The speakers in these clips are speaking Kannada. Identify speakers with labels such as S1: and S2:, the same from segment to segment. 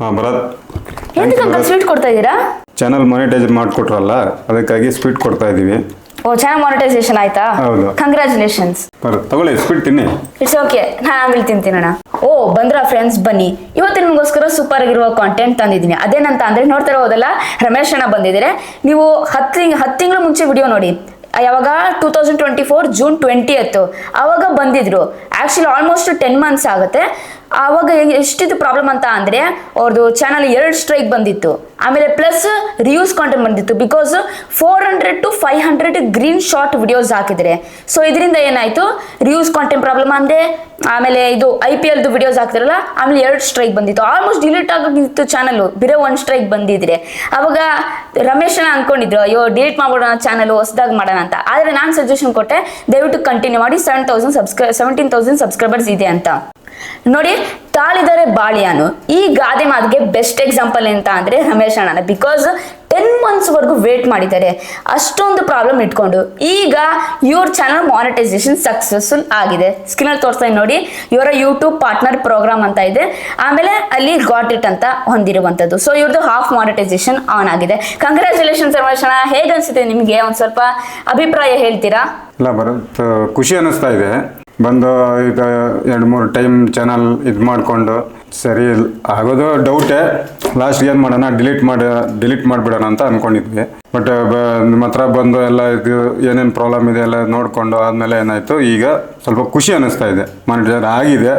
S1: ಹಾಂ ಭರತ್.
S2: ಎಂತಕ್ಕೆ ಅಂಕಲ್ ಸ್ವೀಟ್ ಕೊಡ್ತಾ ಇದ್ದೀರಾ
S1: ಚಾನಲ್ ಮಾನಿಟೈಸ್ ಮಾಡ್ಕೊಟ್ರಲ್ಲ ಅದಕ್ಕಾಗಿ ಸ್ವೀಟ್ ಕೊಡ್ತಾ ಇದೀವಿ.
S2: ಓ ಚೆನ್ನಾಗಿ ಮಾನಿಟೈಸೇಷನ್ ಆಯ್ತಾ?
S1: ಹೌದು.
S2: ಕಂಗ್ರ್ಯಾಚುಲೇಷನ್ಸ್
S1: ಭರತ್ ತಗೊಳ್ಳಿ ಸ್ವೀಟ್ ತಿನ್ನಿ.
S2: ಇಟ್ಸ್ ಓಕೆ ನಾನು ಆಮೇಲೆ ತಿಂತೀನಣ್ಣ ಓ ಬಂದ್ರ ಫ್ರೆಂಡ್ಸ್ ಬನ್ನಿ. ಇವತ್ತು ನಿಮಗೋಸ್ಕರ ಸೂಪರ್ ಆಗಿರುವ ಕಾಂಟೆಂಟ್ ತಂದಿದ್ದೀನಿ. ಅದೇನಂತ ಅಂದ್ರೆ ನೋಡ್ತಾ ಇರೋದಲ್ಲ ರಮೇಶ್ ಅಣ್ಣ ಬಂದಿದ್ದಾರೆ. ನೀವು ಹತ್ತು ಹತ್ತು ತಿಂಗಳು ಮುಂಚೆ ವಿಡಿಯೋ ನೋಡಿ. ಯಾವಾಗ? Two thousand twenty four June twenty ಎತ್ತು ಅವಾಗ ಬಂದಿದ್ರು. ಆ್ಯಕ್ಚುಲಿ ಆಲ್ಮೋಸ್ಟ್ ಟೆನ್ ಮಂತ್ಸ್ ಆಗುತ್ತೆ. ಆವಾಗ ಎಷ್ಟಿದ್ದು ಪ್ರಾಬ್ಲಮ್ ಅಂತ ಅಂದರೆ ಅವ್ರದ್ದು ಚಾನಲ್ ಎರಡು ಸ್ಟ್ರೈಕ್ ಬಂದಿತ್ತು. ಆಮೇಲೆ ಪ್ಲಸ್ ರಿಯೂಸ್ ಕಾಂಟೆಂಟ್ ಬಂದಿತ್ತು because four hundred to five hundred green short videos ಹಾಕಿದ್ರೆ. ಸೊ ಇದರಿಂದ ಏನಾಯಿತು? ರಿಯೂಸ್ ಕಾಂಟೆಂಟ್ ಪ್ರಾಬ್ಲಮ್ ಅಂದರೆ ಆಮೇಲೆ ಇದು ಐ ಪಿ ಎಲ್ದು ವಿಡಿಯೋಸ್ ಹಾಕ್ತಿರಲ್ಲ, ಆಮೇಲೆ ಎರಡು ಸ್ಟ್ರೈಕ್ ಬಂದಿತ್ತು. ಆಲ್ಮೋಸ್ಟ್ ಡಿಲೀಟ್ ಆಗಿತ್ತು ಚಾನಲ್ ಬೇರೆ ಒಂದು ಸ್ಟ್ರೈಕ್ ಬಂದಿದ್ರೆ. ಅವಾಗ ರಮೇಶನ ಅನ್ಕೊಂಡಿದ್ರು, ಅಯ್ಯೋ ಡಿಲೀಟ್ ಮಾಡ್ಬಿಡೋಣ ಚಾನಲ್ ಹೊಸದಾಗಿ ಮಾಡೋಣ ಅಂತ. ಆದರೆ ನಾನು ಸಜೆಷನ್ ಕೊಟ್ಟೆ, ದಯವಿಟ್ಟು ಕಂಟಿನ್ಯೂ ಮಾಡಿ seven thousand subscribe seventeen thousand subscribers ಇದೆ ಅಂತ. ನೋಡಿ, ತಾಳಿದರೆ ಬಾಳಿಯಾನು. ಈ ಗಾದೆ ಮಾತಿಗೆ ಬೆಸ್ಟ್ ಎಕ್ಸಾಂಪಲ್ ಎಂತ ಅಂದ್ರೆ ರಮೇಶ್ ಅಣ್ಣನ. ಬಿಕಾಸ್ ಟೆನ್ ಮಂತ್ಸ್ ವರೆಗೂ ವೇಟ್ ಮಾಡಿದ್ದಾರೆ. ಅಷ್ಟೊಂದು ಪ್ರಾಬ್ಲಮ್ ಇಟ್ಕೊಂಡು. ಈಗ ಇವ್ರ ಚಾನಲ್ ಮಾನಿಟೈಸೇಷನ್ ಸಕ್ಸಸ್ಫುಲ್ ಆಗಿದೆ. ಸ್ಕ್ರೀನಲ್ಲಿ ತೋರಿಸ್ತಾ ಇದ್ದೀನಿ ನೋಡಿ. ಇವರ ಯೂಟ್ಯೂಬ್ ಪಾರ್ಟ್ನರ್ ಪ್ರೋಗ್ರಾಮ್ ಅಂತ ಇದೆ. ಆಮೇಲೆ ಅಲ್ಲಿ ಗಾಟ್ ಇಟ್ ಅಂತ ಹೊಂದಿರುವಂಥದ್ದು. ಸೊ ಇವ್ರದ್ದು ಹಾಫ್ ಮಾನಿಟೈಸೇಷನ್ ಆನ್ ಆಗಿದೆ ಕಂಗ್ರ್ಯಾಚುಲೇಷನ್ಸ್ ರಮೇಶ್ ಅಣ್ಣ. ಹೇಗೆ ಅನಿಸುತ್ತೆ ನಿಮಗೆ? ಒಂದು ಸ್ವಲ್ಪ ಅಭಿಪ್ರಾಯ ಹೇಳ್ತೀರಾ?
S1: ಇಲ್ಲ ಖುಷಿ ಅನ್ನಿಸ್ತಾ ಇದೆ. ಬಂದು ಈಗ ಎರಡು ಮೂರು ಟೈಮ್ ಚಾನಲ್ ಇದು ಮಾಡಿಕೊಂಡು ಸರಿ, ಆಗೋದು ಡೌಟೇ ಲಾಸ್ಟ್ ಏನು ಮಾಡೋಣ ಡಿಲೀಟ್ ಮಾಡಿ ಡಿಲೀಟ್ ಮಾಡಿಬಿಡೋಣ ಅಂತ ಅಂದ್ಕೊಂಡಿದ್ವಿ ಬಟ್ ನಿಮ್ಮ ಹತ್ರ ಬಂದು ಎಲ್ಲ ಇದು ಏನೇನು ಪ್ರಾಬ್ಲಮ್ ಇದೆ ಎಲ್ಲ ನೋಡಿಕೊಂಡು ಆದಮೇಲೆ ಏನಾಯಿತು, ಈಗ ಸ್ವಲ್ಪ ಖುಷಿ ಅನ್ನಿಸ್ತಾ ಇದೆ. ಮಾನಿಟರ್ ಆಗಿದೆ.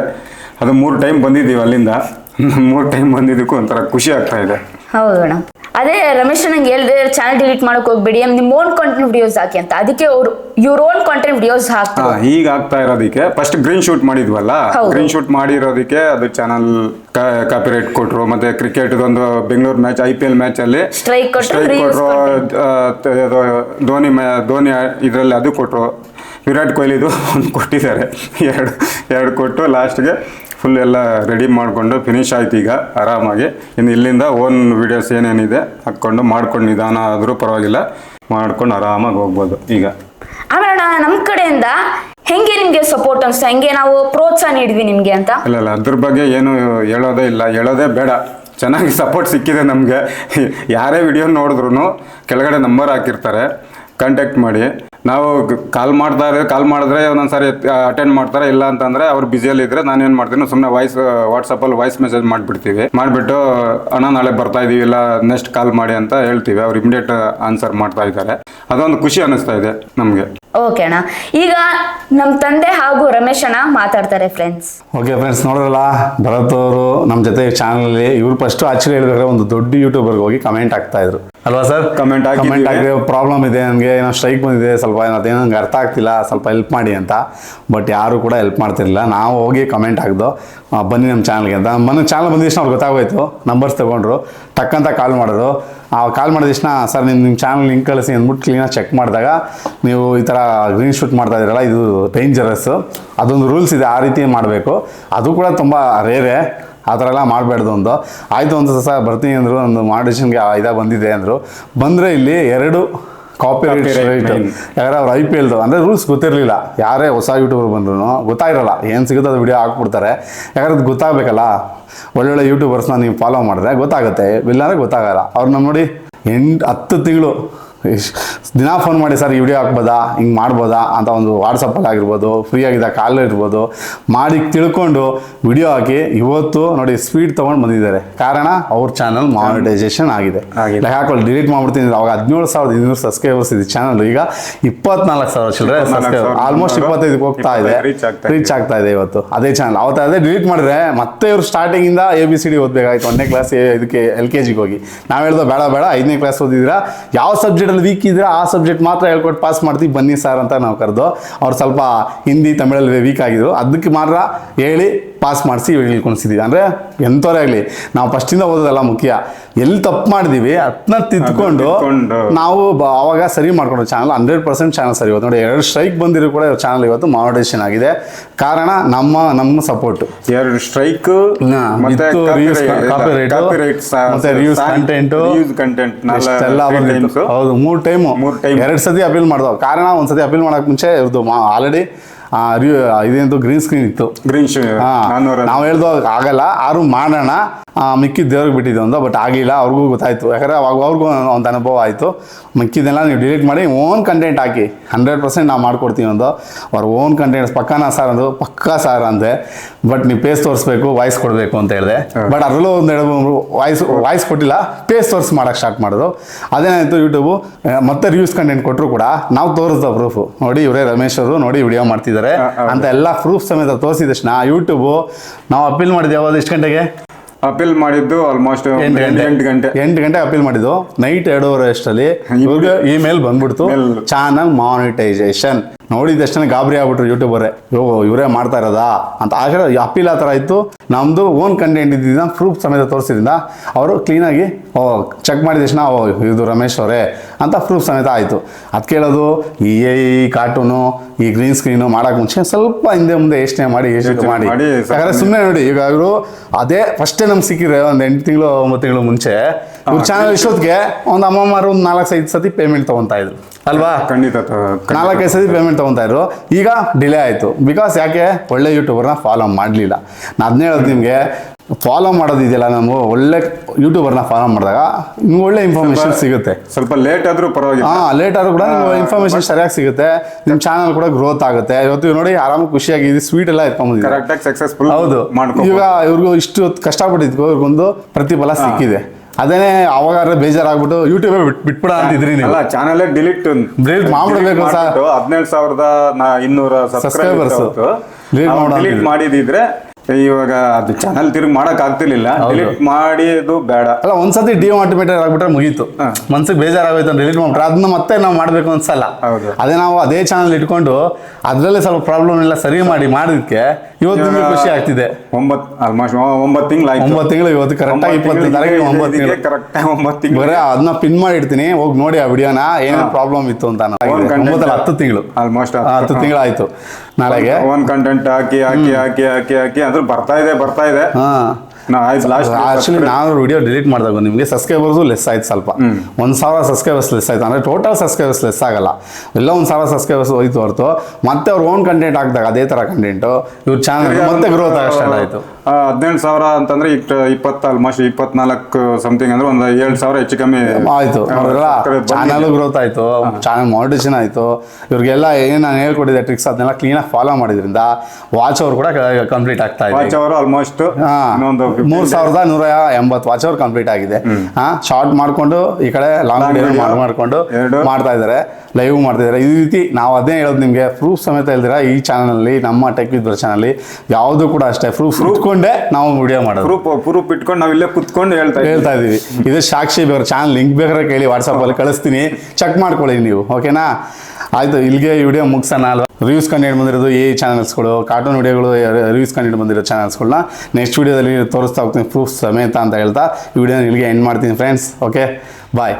S1: ಅದು ಮೂರು ಟೈಮ್ ಬಂದಿದ್ದೀವಿ ಅಲ್ಲಿಂದ. ಮೂರು ಟೈಮ್ ಬಂದಿದ್ದಕ್ಕೂ ಒಂಥರ ಖುಷಿ ಆಗ್ತಾ ಇದೆ.
S2: ಹೌದು ಅದೇ ರಮೇಶ್ ನಂಗೆ ಹೇಳಿದೆ ಚಾನಲ್ ಡಿಲೀಟ್ ಮಾಡಕ್ ಹೋಗ್ಬೇಡಿ ನಿಮ್ ಓನ್ ಕಾಂಟೆಂಟ್ ವಿಡಿಯೋಸ್ ಹಾಕಿ ಅಂತ. ಅದಕ್ಕೆ ಅವ್ರು ಇವ್ರ ಓನ್ ಕಾಂಟೆಂಟ್ ವಿಡಿಯೋಸ್ ಹಾಕ್ತಾರೆ.
S1: ಈಗ ಆಗ್ತಾ ಇರೋದಕ್ಕೆ ಫಸ್ಟ್ ಗ್ರೀನ್ ಶೂಟ್ ಮಾಡಿದ್ವಲ್ಲ. ಗ್ರೀನ್ ಶೂಟ್ ಮಾಡಿರೋದಕ್ಕೆ ಅದು ಚಾನಲ್ ಕಾಪಿರೈಟ್ ಕೊಟ್ರು ಮತ್ತೆ ಕ್ರಿಕೆಟ್ ಒಂದು Bengaluru match I P L match ಅಲ್ಲಿ
S2: ಸ್ಟ್ರೈಕ್ ಕೊಟ್ರು,
S1: ಧೋನಿ ಧೋನಿ ಇದರಲ್ಲಿ ಅದು ಕೊಟ್ರು. ವಿರಾಟ್ ಕೊಹ್ಲಿದು ಒಂದು ಕೊಟ್ಟಿದ್ದಾರೆ. ಎರಡು ಎರಡು ಕೊಟ್ಟು ಲಾಸ್ಟ್ಗೆ ಫುಲ್ ಎಲ್ಲ ರೆಡಿ ಮಾಡಿಕೊಂಡು ಫಿನಿಶ್ ಆಯ್ತು ಈಗ ಆರಾಮಾಗಿ. ಇನ್ನು ಇಲ್ಲಿಂದ ಓನ್ ವಿಡಿಯೋಸ್ ಏನೇನಿದೆ ಹಾಕ್ಕೊಂಡು ಮಾಡ್ಕೊಂಡು ನಿಧಾನ ಆದರೂ ಪರವಾಗಿಲ್ಲ ಮಾಡ್ಕೊಂಡು ಆರಾಮಾಗಿ ಹೋಗ್ಬೋದು ಈಗ.
S2: ಆಮೇಲೆ ನಮ್ಮ ಕಡೆಯಿಂದ ಹೆಂಗೆ ನಿಮಗೆ ಸಪೋರ್ಟ್ ಅನ್ಸ್ತಾ ಹೆಂಗೆ ನಾವು ಪ್ರೋತ್ಸಾಹ ನೀಡಿದ್ವಿ ನಿಮಗೆ ಅಂತ?
S1: ಇಲ್ಲ ಇಲ್ಲ ಅದ್ರ ಬಗ್ಗೆ ಏನು ಹೇಳೋದೇ ಇಲ್ಲ. ಹೇಳೋದೇ ಬೇಡ. ಚೆನ್ನಾಗಿ ಸಪೋರ್ಟ್ ಸಿಕ್ಕಿದೆ ನಮಗೆ. ಯಾರೇ ವಿಡಿಯೋ ನೋಡಿದ್ರು ಕೆಳಗಡೆ ನಂಬರ್ ಹಾಕಿರ್ತಾರೆ. ಕಾಂಟ್ಯಾಕ್ಟ್ ಮಾಡಿ. ನಾವು ಕಾಲ್ ಮಾಡ್ತಾ ಇದ್ರೆ ಕಾಲ್ ಮಾಡಿದ್ರೆ ಒಂದೊಂದ್ಸರಿ ಅಟೆಂಡ್ ಮಾಡ್ತಾರೆ. ಇಲ್ಲ ಅಂತಂದ್ರೆ ಅವ್ರು ಬ್ಯುಸಿಯಲ್ಲಿ ಇದ್ರೆ ನಾನು ಏನು ಮಾಡ್ತೀನಿ ಸುಮ್ಮನೆ ವಾಯ್ಸ್ ವಾಟ್ಸಪ್ಪಲ್ಲಿ ವಾಯ್ಸ್ ಮೆಸೇಜ್ ಮಾಡಿಬಿಡ್ತೀವಿ. ಮಾಡಿಬಿಟ್ಟು ಅಣ್ಣ ನಾಳೆ ಬರ್ತಾ ಇದೀವಿ ಇಲ್ಲ ನೆಕ್ಸ್ಟ್ ಕಾಲ್ ಮಾಡಿ ಅಂತ ಹೇಳ್ತೀವಿ. ಅವ್ರು ಇಮಿಡಿಯೇಟ್ ಆನ್ಸರ್ ಮಾಡ್ತಾ ಇದ್ದಾರೆ. ಅದೊಂದು ಖುಷಿ ಅನಿಸ್ತಾ ಇದೆ ನಮಗೆ.
S2: ಓಕೆ ಅಣ್ಣ. ಈಗ ನಮ್ಮ ತಂದೆ ಹಾಗೂ ರಮೇಶ್ ಅಣ್ಣ ಮಾತಾಡ್ತಾರೆ ಫ್ರೆಂಡ್ಸ್
S3: ಓಕೆ ಫ್ರೆಂಡ್ಸ್ ನೋಡಿದ್ರಲ್ಲ ಭರತ್ ಅವರು ನಮ್ಮ ಜೊತೆ ಚಾನಲಲ್ಲಿ ಇವ್ರು ಫಸ್ಟ್ ಆಚೆ ಹೇಳಿದ್ರೆ ಒಂದು ದೊಡ್ಡ ಯೂಟ್ಯೂಬರ್ಗೆ ಹೋಗಿ ಕಮೆಂಟ್ ಹಾಕ್ತಾ ಇದ್ರು. ಅಲ್ವಾ ಸರ್?
S1: ಕಮೆಂಟ್ ಆಗಿ
S3: ಕಮೆಂಟ್ ಆಗಿದೆ ಪ್ರಾಬ್ಲಮ್ ಇದೆ ನನಗೆ ಏನೋ ಸ್ಟ್ರೈಕ್ ಬಂದಿದೆ ಸ್ವಲ್ಪ ಏನೋ ನಂಗೆ ಅರ್ಥ ಆಗ್ತಿಲ್ಲ ಸ್ವಲ್ಪ ಹೆಲ್ಪ್ ಮಾಡಿ ಅಂತ. ಬಟ್ ಯಾರು ಕೂಡ ಹೆಲ್ಪ್ ಮಾಡ್ತಿರ್ಲಿಲ್ಲ. ನಾವು ಹೋಗಿ ಕಮೆಂಟ್ ಹಾಕ್ದು ಬನ್ನಿ ನಮ್ಮ ಚಾನಲ್ಗೆ ಅಂತ. ಮೊನ್ನೆ ಚಾನಲ್ ಬಂದ ತಕ್ಷಣ ಅವ್ರು ಗೊತ್ತಾಗೋಯ್ತು. ನಂಬರ್ಸ್ ತೊಗೊಂಡ್ರು. ಟಕ್ಕಂತ ಕಾಲ್ ಮಾಡಿದ್ರು. ಆ ಕಾಲ್ ಮಾಡಿದ ತಕ್ಷಣ ಸರ್ ನಿಮ್ಮ ನಿಮ್ಮ ಚಾನಲ್ ಲಿಂಕ್ ಕಳಿಸಿ ಅಂದ್ಬಿಟ್ಟು ಕ್ಲೀನಾಗಿ ಚೆಕ್ ಮಾಡಿದಾಗ ನೀವು ಈ ಥರ ಗ್ರೀನ್ ಶೂಟ್ ಮಾಡ್ತಾ ಇದ್ದೀರಲ್ಲ ಇದು ಡೇಂಜರಸ್ ಅದೊಂದು ರೂಲ್ಸ್ ಇದೆ ಆ ರೀತಿ ಮಾಡಬೇಕು. ಅದು ಕೂಡ ತುಂಬ ರೇರೆ ಆ ಥರ ಎಲ್ಲ ಮಾಡಬಾರ್ದು ಒಂದು ಆಯಿತು ಒಂದು ಸಹ ಬರ್ತೀನಿ ಅಂದರು ಒಂದು ಮಾಡಿಷನ್ಗೆ ಇದಾಗ ಬಂದಿದೆ ಅಂದರು. ಬಂದರೆ ಇಲ್ಲಿ ಎರಡು ಕಾಪಿ ರೈಟ್. ಯಾಕಂದ್ರೆ ಅವ್ರು ಐ ಪಿ ಎಲ್ದು ಅಂದರೆ ರೂಲ್ಸ್ ಗೊತ್ತಿರಲಿಲ್ಲ. ಯಾರೇ ಹೊಸ ಯೂಟ್ಯೂಬರ್ ಬಂದ್ರು ಗೊತ್ತಾಗಿರಲ್ಲ. ಏನು ಸಿಗುತ್ತೆ ಅದು ವಿಡಿಯೋ ಹಾಕ್ಬಿಡ್ತಾರೆ. ಯಾಕಂದ್ರೆ ಅದು ಗೊತ್ತಾಗಬೇಕಲ್ಲ. ಒಳ್ಳೊಳ್ಳೆ ಯೂಟ್ಯೂಬರ್ಸ್ನ ನೀವು ಫಾಲೋ ಮಾಡಿದ್ರೆ ಗೊತ್ತಾಗುತ್ತೆ. ಇಲ್ಲಾಂದರೆ ಗೊತ್ತಾಗಲ್ಲ. ಅವ್ರನ್ನ ನೋಡಿ ಎಂಟು ಹತ್ತು ತಿಂಗಳು ದಿನ ಫೋನ್ ಮಾಡಿ ಸರ್ ಈ ವಿಡಿಯೋ ಹಾಕ್ಬೋದಾ? ಹಿಂಗೆ ಮಾಡ್ಬೋದಾ? ಅಂತ ಒಂದು ವಾಟ್ಸಪ್ಪಲ್ಲಿ ಆಗಿರ್ಬೋದು ಫ್ರೀ ಆಗಿದ್ದ ಕಾಲ್ ಇರ್ಬೋದು ಮಾಡಿ ತಿಳ್ಕೊಂಡು ವಿಡಿಯೋ ಹಾಕಿ ಇವತ್ತು ನೋಡಿ ಸ್ಪೀಡ್ ತೊಗೊಂಡು ಬಂದಿದ್ದಾರೆ. ಕಾರಣ ಅವ್ರ ಚಾನಲ್ ಮಾನಿಟೈಸೇಷನ್ ಆಗಿದೆ.
S1: ಹಾಗೆ
S3: ಹಾಕೊಳ್ಳಿ ಡಿಲೀಟ್ ಮಾಡ್ಬಿಡ್ತೀನಿ? ಅವಾಗ ಹದಿನೇಳು ಸಾವಿರದ ಇನ್ನೂರು ಸಬ್ಸ್ಕ್ರೈಬರ್ಸ್ ಇದೆ ಚಾನಲ್ ಈಗ ಇಪ್ಪತ್ನಾಲ್ಕು ಸಾವಿರ ಸಬ್ಸ್ಕ್ರೈಬರ್ ಆಲ್ಮೋಸ್ಟ್ ಇಪ್ಪತ್ತೈದಕ್ಕೆ ಹೋಗ್ತಾ ಇದೆ. ರೀಚ್ ಆಗ್ತಾ ಇದೆ. ಇವತ್ತು. ಅದೇ ಚಾನಲ್ ಅವತ್ತ ಅದೇ ಡಿಲೀಟ್ ಮಾಡಿದ್ರೆ ಮತ್ತೆ ಇವರು ಸ್ಟಾರ್ಟಿಂಗ್ ಇಂದ ಎ ಬಿ ಸಿ ಡಿ ಓದಬೇಕಾಯ್ತು. ಒಂದನೇ ಕ್ಲಾಸ್ ಇದಕ್ಕೆ ಎಲ್ ಕೆ ಜಿಗೆ ಹೋಗಿ. ನಾವು ಹೇಳ್ದೋ ಬೇಡ ಬೇಡ ಐದನೇ ಕ್ಲಾಸ್ ಓದಿದ್ರೆ ಯಾವ ಸಬ್ಜೆಕ್ಟಲ್ಲಿ ವೀಕ್ ಇದ್ರೆ ಆ ಸಬ್ಜೆಕ್ಟ್ ಮಾತ್ರ ಹೇಳ್ಕೊಟ್ಟು ಪಾಸ್ ಮಾಡ್ತೀವಿ, ಬನ್ನಿ ಸರ್ ಅಂತ ನಾವು ಕರೆದು. ಅವ್ರು ಸ್ವಲ್ಪ ಹಿಂದಿ, ತಮಿಳಲ್ಲಿ ವೀಕ್ ಆಗಿದ್ರು. ಅದಕ್ಕೆ ಮಾತ್ರ ಹೇಳಿ ಪಾಸ್ ಮಾಡಿಸಿ ಇಳ್ಕೊಳ್ಸಿದ್ದೀವಿ ಅಂದರೆ ಎಂಥವರೇ ಆಗಲಿ ನಾವು ಫಸ್ಟಿಂದ ಓದೋದಲ್ಲ ಮುಖ್ಯ. ಎಲ್ಲಿ ತಪ್ಪು ಮಾಡಿದೀವಿ ಅದನ್ನ ತಿದ್ಕೊಂಡು. ನಾವು ಬ- ಅವಾಗ ಸರಿ ಮಾಡ್ಕೊಂಡು ಚಾನಲ್ ಹಂಡ್ರೆಡ್ ಪರ್ಸೆಂಟ್ ಚಾನಲ್ ಸರಿ ಇವತ್ತು ನೋಡಿ ಎರಡು ಸ್ಟ್ರೈಕ್ ಬಂದಿರೋ ಕೂಡ ಚಾನಲ್ ಇವತ್ತು ಮಾಡೇಷನ್ ಆಗಿದೆ. ಕಾರಣ ನಮ್ಮ ನಮ್ಮ ಸಪೋರ್ಟ್
S1: ಎರಡು ಸ್ಟ್ರೈಕ್
S3: ಹೌದು ಮೂರು ಟೈಮು. ಎರಡು ಸತಿ ಅಪೀಲ್ ಮಾಡ್ದವು ಕಾರಣ ಒಂದ್ಸತಿ ಅಪೀಲ್ ಮಾಡೋಕೆ ಮುಂಚೆ ಇವ್ರದ್ದು ಆಲ್ರೆಡಿ ಇದೇಂತು ಗ್ರೀನ್ ಸ್ಕ್ರೀನ್ ಇತ್ತು.
S1: ಗ್ರೀನ್ ಸ್ಕ್ರೀನ್
S3: ನಾವು ಹೇಳ್ದೋ ಆಗಲ್ಲ ಆರು ಮಾಡೋಣ. ಮಿಕ್ಕಿದ ದೇವ್ರಿಗೆ ಬಿಟ್ಟಿದ್ದು ಒಂದು ಬಟ್ ಆಗಿಲ್ಲ ಅವ್ರಿಗೂ ಗೊತ್ತಾಯಿತು. ಯಾಕಂದ್ರೆ ಅವಾಗ ಅವ್ರಿಗೂ ಒಂದು ಅನುಭವ ಆಯಿತು. ಮಿಕ್ಕಿದ್ದೆಲ್ಲ ನೀವು ಡಿಲೀಟ್ ಮಾಡಿ ಓನ್ ಕಂಟೆಂಟ್ ಹಾಕಿ. ಹಂಡ್ರೆಡ್ ಪರ್ಸೆಂಟ್ ನಾವು ಮಾಡ್ಕೊಡ್ತೀವಿ ಒಂದು. ಅವ್ರ ಓನ್ ಕಂಟೆಂಟ್ಸ್ ಪಕ್ಕಾನ ಸಾರ್ ಅಂದು ಪಕ್ಕಾ ಸಾರ್ ಅಂದೆ. ಬಟ್ ನೀವು ಪೇಸ್ ತೋರಿಸ್ಬೇಕು ವಾಯ್ಸ್ ಕೊಡಬೇಕು ಅಂತ ಹೇಳಿದೆ. ಬಟ್ ಅದರಲ್ಲೂ ಒಂದು ಎರಡು ವಾಯ್ಸ್ ವಾಯ್ಸ್ ಕೊಟ್ಟಿಲ್ಲ. ಪೇಸ್ ತೋರಿಸ್ ಮಾಡೋಕ್ಕೆ ಸ್ಟಾರ್ಟ್ ಮಾಡೋದು. ಅದೇನಾಯಿತು ಯೂಟ್ಯೂಬು ಮತ್ತೆ ರಿವ್ಯೂಸ್ ಕಂಟೆಂಟ್ ಕೊಟ್ಟರು ಕೂಡ ನಾವು ತೋರಿಸ್ದ ಪ್ರೂಫು ನೋಡಿ ಇವರೇ ರಮೇಶ್ ಅವರು ನೋಡಿ ವಿಡಿಯೋ ಮಾಡ್ತಿದ್ದಾರೆ. ಅಂತ ಎಲ್ಲ ಪ್ರೂಫ್ ಸಮೇತ ತೋರಿಸಿದ ತಕ್ಷಣ ಯೂಟ್ಯೂಬು ನಾವು ಅಪೀಲ್ ಮಾಡಿದ್ದೆ ಯಾವಾಗ ಇಷ್ಟು ಗಂಟೆಗೆ?
S1: ಅಪೀಲ್ ಮಾಡಿದ್ದು ಆಲ್ಮೋಸ್ಟ್
S3: ಎಂಟು ಗಂಟೆ.
S1: ಎಂಟು ಗಂಟೆ.
S3: ಅಪೀಲ್ ಮಾಡಿದ್ದು. ನೈಟ್ ಎರಡೂವರೆ ಅಷ್ಟರಲ್ಲಿ ಇವ್ರಿಗೆ ಇಮೇಲ್ ಬಂದ್ಬಿಡ್ತು. ಚಾನಲ್ ಮಾನಿಟೈಸೇಷನ್ ನೋಡಿದ ತಕ್ಷಣ ಗಾಬರಿ ಆಗ್ಬಿಟ್ರು ಯೂಟ್ಯೂಬರ್. ಯೋ ಇವರೇ ಮಾಡ್ತಾ ಇರೋದಾ ಅಂತ. ಆಗಲೇ ಅಪೀಲ್ ಆ ಥರ ಇತ್ತು. ನಮ್ಮದು ಓನ್ ಕಂಟೆಂಟ್ ಇದ್ದಿದ್ದ ಪ್ರೂಫ್ ಸಮೇತ ತೋರಿಸಿದ್ರಿಂದ ಅವರು ಕ್ಲೀನಾಗಿ ಓ ಚೆಕ್ ಮಾಡಿದ ತಕ್ಷಣ ಓ ಇದು ರಮೇಶ್ ಅವರೇ ಅಂತ ಪ್ರೂಫ್ ಸಮೇತ ಆಯಿತು. ಅದು ಕೇಳೋದು ಈ ಈ ಕಾರ್ಟೂನು ಈ ಗ್ರೀನ್ ಸ್ಕ್ರೀನು ಮಾಡೋಕೆ ಮುಂಚೆ ಸ್ವಲ್ಪ ಹಿಂದೆ ಮುಂದೆ ಯೋಚನೆ ಮಾಡಿ ಯೋಚನೆ ಮಾಡಿ. ಯಾಕಂದರೆ ಸುಮ್ಮನೆ ನೋಡಿ ಈಗ ಅವರು ಅದೇ ಫಸ್ಟೇ ನಮ್ಗೆ ಸಿಕ್ಕಿದ್ರೆ ಒಂದು ಎಂಟು ತಿಂಗಳು ಒಂಬತ್ತು ತಿಂಗಳು ಮುಂಚೆ ಇವ್ರ ಚಾನಲ್ ಇಷ್ಟೊತ್ತಿಗೆ ಒಂದು ಅಮ್ಮಮ್ಮಾರು ಒಂದು ನಾಲ್ಕು ಐದು ಸತಿ ಪೇಮೆಂಟ್ ತೊಗೊತಾ ಇದ್ರು. ಅಲ್ವಾ?
S1: ಖಂಡಿತ.
S3: ನಾಲ್ಕೈದು ಸತಿ ಪೇಮೆಂಟ್ ತೊಗೊತಾ ಇದ್ರು. ಈಗ ಡಿಲೇ ಆಯಿತು. ಬಿಕಾಸ್ ಯಾಕೆ? ಒಳ್ಳೆ ಯೂಟ್ಯೂಬರ್ನ ಫಾಲೋ ಮಾಡಲಿಲ್ಲ. ನಾನು ಅದನ್ನೇ ಹೇಳೋದು ನಿಮಗೆ ಫಾಲೋ ಮಾಡೋದಿದೆಯಲ್ಲ ನಾವು ಒಳ್ಳೆ ಯೂಟ್ಯೂಬರ್ನ ಫಾಲೋ ಮಾಡಿದಾಗ ನಿಮ್ಗೆ ಒಳ್ಳೆ ಇನ್ಫಾರ್ಮೇಷನ್ ಸಿಗುತ್ತೆ.
S1: ಸ್ವಲ್ಪ ಲೇಟ್ ಆದರೂ ಪರವಾಗಿಲ್ಲ.
S3: ಹಾಂ ಲೇಟ್ ಆದರೂ ಕೂಡ ನಿಮ್ಗೆ ಇನ್ಫಾರ್ಮೇಶನ್ ಸರಿಯಾಗಿ ಸಿಗುತ್ತೆ. ನಿಮ್ಮ ಚಾನಲ್ ಕೂಡ ಗ್ರೋತ್ ಆಗುತ್ತೆ. ಇವತ್ತು ನೋಡಿ ಆರಾಮ ಖುಷಿಯಾಗಿ ಸ್ವೀಟ್ ಎಲ್ಲ
S1: ಎತ್ಕೊಂಡ್ಬಂದಿದೆ ಕರೆಕ್ಟಾಗಿ ಸಕ್ಸಸ್ಫುಲ್
S3: ಹೌದು.
S1: ಮಾಡ್ಕೊಂಡು
S3: ಈಗ ಇವ್ರಿಗೂ ಇಷ್ಟು ಕಷ್ಟಪಟ್ಟಿದ್ಕೋ ಇವ್ರಿಗೊಂದು ಪ್ರತಿಫಲ ಸಿಕ್ಕಿದೆ. ಅದೇನೇ ಅವಾಗ ಬೇಜಾರಾಗ್ಬಿಟ್ಟು ಯೂಟ್ಯೂಬ್ ಬಿಟ್ ಬಿಟ್ಬಿಡ ಅಂತಿದ್ರಿ ನೀವು.
S1: ಅಲ್ಲ ಚಾನಲ್ ಡಿಲೀಟ್
S3: ಡಿಲೀಟ್ ಮಾಡ್ಬಿಡ್ಬೇಕು ಸರ್.
S1: ಹದಿನೇಳು ಸಾವಿರದ ಇನ್ನೂರ
S3: ಸಬ್ಸ್ಕ್ರೈಬರ್ಸ್
S1: ಡಿಲೀಟ್ ಮಾಡಿದಿದ್ರೆ ಇವಾಗ ಅದು ಚಾನಲ್ ತಿರುಗಿ ಮಾಡಕ್ ಆಗ್ತಿರ್ಲಿಲ್ಲ. ಡಿಲೀಟ್ ಮಾಡಿದ್ದು ಬೇಡ.
S3: ಅಲ್ಲ ಒಂದ್ಸತಿ ಡಿಮೋಟಿವೇಟೆಡ್ ಆಗ್ಬಿಟ್ರೆ ಮುಗೀತು. ಮನ್ಸಿಗೆ ಬೇಜಾರಾಗೋಯ್ತು ಅಂತ ಡಿಲೀಟ್ ಮಾಡ್ಬಿಟ್ರೆ ಅದನ್ನ ಮತ್ತೆ ನಾವು ಮಾಡಬೇಕು ಅನ್ಸಲ್ಲ. ಅದೇ ನಾವು ಅದೇ ಚಾನಲ್ ಇಟ್ಕೊಂಡು ಅದರಲ್ಲೇ ಸ್ವಲ್ಪ ಪ್ರಾಬ್ಲಮ್ ಎಲ್ಲ ಸರಿ ಮಾಡಿ ಮಾಡಿದ್ಕೆ ಇವತ್ತು ನಿಮ್ಗೆ ಖುಷಿ ಆಗ್ತಿದೆ.
S1: ಒಂಬತ್ತು ಆಲ್ಮೋಸ್ಟ್ ಒಂಬತ್ತು ತಿಂಗಳು ಆಯ್ತು.
S3: ಒಂಬತ್ತು ತಿಂಗಳು ಇವತ್ತು ಕರೆಕ್ಟಾಗಿ ಇಪ್ಪತ್ತು ತಾರೀಕು ಒಂಬತ್ತು ತಿಂಗಳು.
S1: ಕರೆಕ್ಟ್ ಒಂಬತ್ತು ತಿಂಗಳು.
S3: ಬರೀ ಅದನ್ನ ಪಿನ್ ಮಾಡಿ ಇಡ್ತೀನಿ ಹೋಗಿ ನೋಡಿ ಆ ವಿಡಿಯೋನ. ಏನೇನು ಪ್ರಾಬ್ಲಮ್ ಇತ್ತು ಅಂತ. ಒಂಬತ್ತಲ್ಲ ಹತ್ತು ತಿಂಗಳು.
S1: ಆಲ್ಮೋಸ್ಟ್
S3: ಹತ್ತು. ತಿಂಗಳಾಯ್ತು. ನಾಳೆಗೆ
S1: ಒಂದು ಕಂಟೆಂಟ್ ಹಾಕಿ ಹಾಕಿ ಹಾಕಿ ಹಾಕಿ ಹಾಕಿ ಬರ್ತಾ ಇದೆ ಬರ್ತಾ ಇದೆ.
S3: ಆಕ್ಚುಲಿ ನಾನು ವಿಡಿಯೋ ಡಿಲೀಟ್ ಮಾಡಿದಾಗ ನಿಮಗೆ ಸಬ್ಸ್ಕ್ರೈಬರ್ಸು ಲೆಸ್ ಆಯ್ತು ಸ್ವಲ್ಪ. ಒಂದು ಸಾವಿರ ಸಬ್ಸ್ಕ್ರೈಬರ್ಸ್ ಲೆಸ್ ಆಯ್ತು. ಅಂದರೆ ಟೋಟಲ್ ಸಬ್ಸ್ಕ್ರೈಬರ್ಸ್ ಲೆಸ್ ಆಗಲ್ಲ. ಎಲ್ಲ ಒಂದು ಸಾವಿರ ಸಬ್ಸ್ಕ್ರೈಬರ್ಸ್ ಹೋಯ್ತು ಹೊರತು. ಮತ್ತೆ ಅವ್ರ ಓನ್ ಕಂಟೆಂಟ್ ಹಾಕಿದಾಗ ಅದೇ ಥರ ಕಂಟೆಂಟು ಇವ್ರ ಚಾನಲ್ ಮತ್ತೆ ಗ್ರೋತ್ ಆಗ ಸ್ಟಾರ್ಟ್ ಆಯಿತು.
S1: ಹದಿನೆಂಟು ಸಾವಿರ ಅಂತಂದ್ರೆ ಈಗ ಇಪ್ಪತ್ತು ಆಲ್ಮೋಸ್ಟ್ ಇಪ್ಪತ್ನಾಲ್ಕು ಸಮಥಿಂಗ್ ಅಂದ್ರೆ ಒಂದು ಏಳು ಸಾವಿರ ಹೆಚ್ಚು ಕಮ್ಮಿ
S3: ಆಯ್ತು. ಚಾನಲ್. ಗ್ರೋತ್ ಆಯ್ತು. ಚಾನಲ್ ಮಾನಿಟೇಷನ್ ಆಯ್ತು. ಇವ್ರಿಗೆಲ್ಲ ಏನು ನಾನು ಹೇಳ್ಕೊಟ್ಟಿದ್ದೆ ಟ್ರಿಕ್ಸ್ ಅದನ್ನೆಲ್ಲ ಕ್ಲೀನಾಗಿ ಫಾಲೋ ಮಾಡಿದ್ರಿಂದ ವಾಚ್ ಅವರು ಕೂಡ ಕಂಪ್ಲೀಟ್ ಆಗ್ತಾ ಇದೆ.
S1: ವಾಚ್ ಅವರು ಆಲ್ಮೋಸ್ಟ್ ಇನ್ನೊಂದು
S3: ಮೂರ್ ಸಾವಿರದ ನೂರ ಎಂಬತ್ತು ವಾಚ್ ಅವರ್ ಕಂಪ್ಲೀಟ್ ಆಗಿದೆ. ಹಾ ಶಾರ್ಟ್ ಮಾಡ್ಕೊಂಡು ಈ ಕಡೆ ಲಾಂಗ್ ವಿಡಿಯೋ ಮಾಡ್ಕೊಂಡು. ಮಾಡ್ತಾ ಇದ್ದಾರೆ. ಲೈವ್ ಮಾಡ್ತಾ ಇದ್ದಾರೆ ಈ ರೀತಿ ನಾವು ಅದೇ ಹೇಳೋದು ನಿಮಗೆ ಪ್ರೂಫ್ ಸಮೇತ ಹೇಳ್ತೀರಾ ಈ ಚಾನಲಲ್ಲಿ ನಮ್ಮ ಟೆಕ್ ವಿತ್ ಚಾನಲ್ ಯಾವುದು ಕೂಡ ಅಷ್ಟೇ ಪ್ರೂಫ್ ಇಟ್ಕೊಂಡೆ ನಾವು ವಿಡಿಯೋ ಮಾಡೋದು.
S1: ಪ್ರೂಫ್ ಪ್ರೂಫ್ ಇಟ್ಕೊಂಡು ನಾವು ಇಲ್ಲೇ ಕುತ್ಕೊಂಡು ಹೇಳ್ತಾ
S3: ಹೇಳ್ತಾ ಇದೀವಿ ಇದು ಸಾಕ್ಷಿ ಬೇಕಾದ್ರೆ ಚಾನಲ್ ಲಿಂಕ್ ಬೇಕಾದ್ರೆ ಕೇಳಿ ವಾಟ್ಸಪ್ಪಲ್ಲಿ ಕಳಿಸ್ತೀನಿ. ಚೆಕ್ ಮಾಡ್ಕೊಳ್ಳಿ ನೀವು ಓಕೆನಾ ಆಯ್ತು, ಇಲ್ಲಿಗೆ ಈ ವಿಡಿಯೋ ಮುಗಿಸೋಣ ಅಲ್ವಾ? ರಿವ್ಯೂಸ್ ಕಂಡು ಬಂದಿರೋದು ಈ ಚಾನಲ್ಸ್ಗಳು ಕಾರ್ಟೂನ್ ವಿಡಿಯೋಗಳು ರಿವ್ಯೂಸ್ ಕಂಡು ಬಂದಿರೋ ಚಾನಲ್ಸ್ಗಳನ್ನ ನೆಕ್ಸ್ಟ್ ವಿಡಿಯೋದಲ್ಲಿ ತೋರಿಸ್ತಾ ಹೋಗ್ತೀನಿ ಪ್ರೂಫ್ ಸಮೇತ ಅಂತ ಹೇಳ್ತಾ ಈ ವಿಡಿಯೋನ ಇಲ್ಲಿಗೆ ಎಂಡ್ ಮಾಡ್ತೀನಿ ಫ್ರೆಂಡ್ಸ್ ಓಕೆ ಬಾಯ್